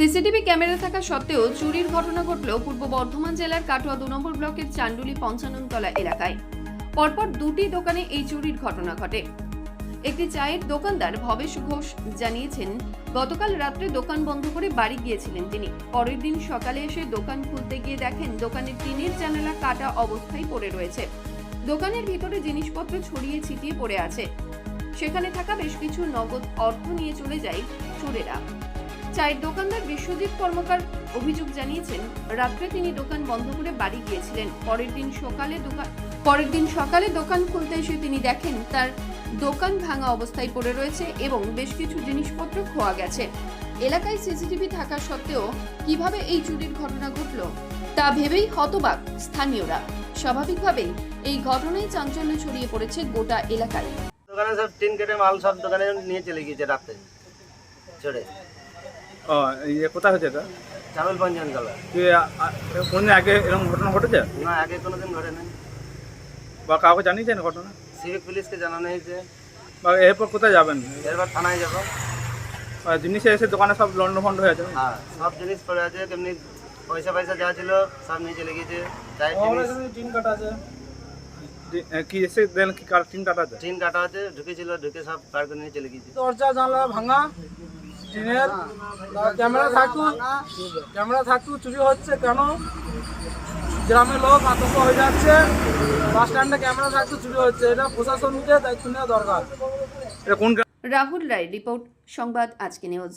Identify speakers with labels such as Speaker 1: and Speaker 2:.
Speaker 1: CCTV camera থাকা সত্ত্বেও চুরির ঘটনা ঘটল পূর্ব বর্ধমান জেলার কাটোয়া দু নম্বর ব্লকের চান্ডুলি পঞ্চাননতলা এলাকায়। পরপর দুটি দোকানে এই চুরির ঘটনা ঘটে। একটি চায়ের দোকানদার ভবেশ ঘোষ জানিয়েছেন, গতকাল রাত্রে দোকান বন্ধ করে বাড়ি গিয়েছিলেন তিনি। পরের দিন সকালে এসে দোকান খুলতে গিয়ে দেখেন দোকানের টিনের জানালা কাটা অবস্থায় পড়ে রয়েছে। দোকানের ভিতরে জিনিসপত্র ছড়িয়ে ছিটিয়ে পড়ে আছে। সেখানে থাকা বেশ কিছু নগদ অর্থ নিয়ে চলে যায় চোরেরা। চায়ের দোকানদার বিশ্বজিৎ কর্মকার অভিযোগ জানিয়েছেন, রাত্রে তিনি দোকান বন্ধ করে বাড়ি গিয়েছিলেন। পরের দিন সকালে দোকান পরের দিন সকালে দোকান খুলতে এসে তিনি দেখেন তার দোকান ভাঙা অবস্থায় পড়ে রয়েছে এবং বেশ কিছু জিনিসপত্র খোয়া গেছে। এলাকায় সিসিটিভি থাকা সত্ত্বেও কীভাবে এই চুরির ঘটনা ঘটল তা ভেবেই হতবাক স্থানীয়রা। স্বাভাবিকভাবেই এই ঘটনায় চাঞ্চল্য ছড়িয়ে পড়েছে গোটা এলাকায়।
Speaker 2: দোকানে সব টিন কেটে মাল সব দোকানে নিয়ে চলে গিয়েছে রাতে। চড়ে
Speaker 3: ও ইয়ে কোথায় হচ্ছে এটা?
Speaker 2: চামেল পঞ্চান গলা
Speaker 3: কি কোনদিন আগে এরকম ঘটনা ঘটেছে?
Speaker 2: না আগে কোনোদিন ঘটে নাই
Speaker 3: বা কাউকে জানিয়েছেন ঘটনা?
Speaker 2: সিভিক পুলিশকে জানানো হয়েছে।
Speaker 3: বা এরপর কোথায় যাবেন?
Speaker 2: এরপর থানায় যাব।
Speaker 3: আর জিনিসে এসে দোকানে সব লন্ড ফন্ড হয়ে আছে
Speaker 2: হ্যাঁ সব জিনিস পড়ে আছে তেমনি পয়সা পয়সা যা ছিল সব নিয়ে চলে গিয়েছে
Speaker 3: টিন কাটা আছে। কি এসে দেন কি কার টিন কাটা আছে?
Speaker 2: টিন কাটা আছে ঢুকেছিল ঢুকে সব করে নিয়ে চলে গিয়েছে
Speaker 4: দরজা জানলা ভাঙা। টিনের ক্যামেরা থাকতো ক্যামেরা থাকতো চুরি হচ্ছে কেন? গ্রামের লোক আতঙ্ক হয়ে যাচ্ছে। বাস স্ট্যান্ডে ক্যামেরা থাকতো চুরি হচ্ছে। এটা প্রশাসনকে দায়িত্ব নেওয়া দরকার।
Speaker 1: রাহুল রায় রিপোর্ট সংবাদ আজকে নিউজ।